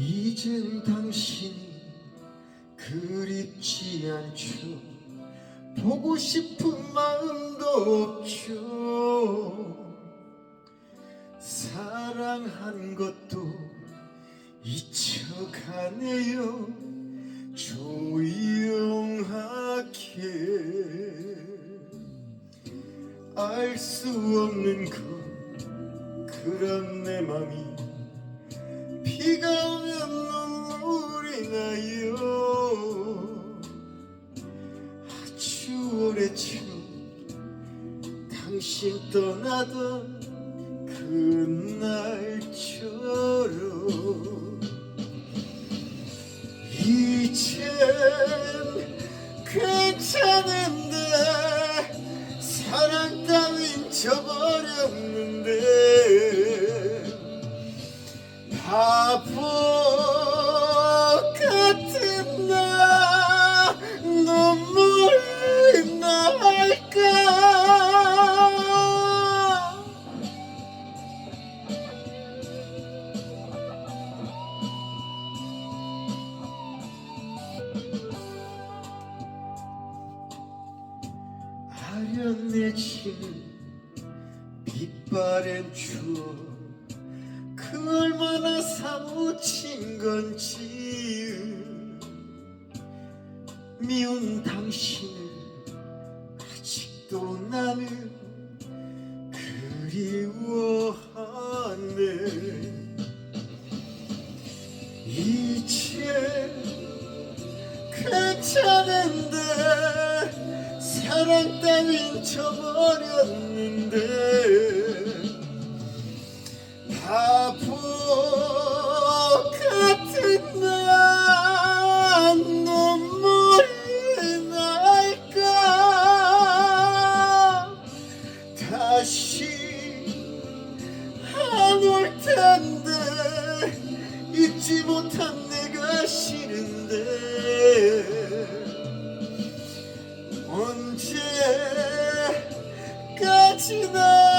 이젠 당신이 그립지 않죠. 보고 싶은 마음도 없죠. 사랑한 것도 잊혀가네요 알 수 없는 그 그런 내 맘이 비가 오면 눈물이 나요. 아주 오래전 당신 떠나던 그날처럼 이젠 괜찮은 따윈 저버렸는데 바보 같은 나 눈물이 날까? 아련해진 빛바랜 추억 그 얼마나 사무친 건지 미운 당신을 아직도 나는 그리워하네. 이제 괜찮은데 사랑 따윈 저버렸는데 바보 같은 난 눈물이 날까? 다시 안 올 텐데 잊지 못한 내가 싫 언제까지나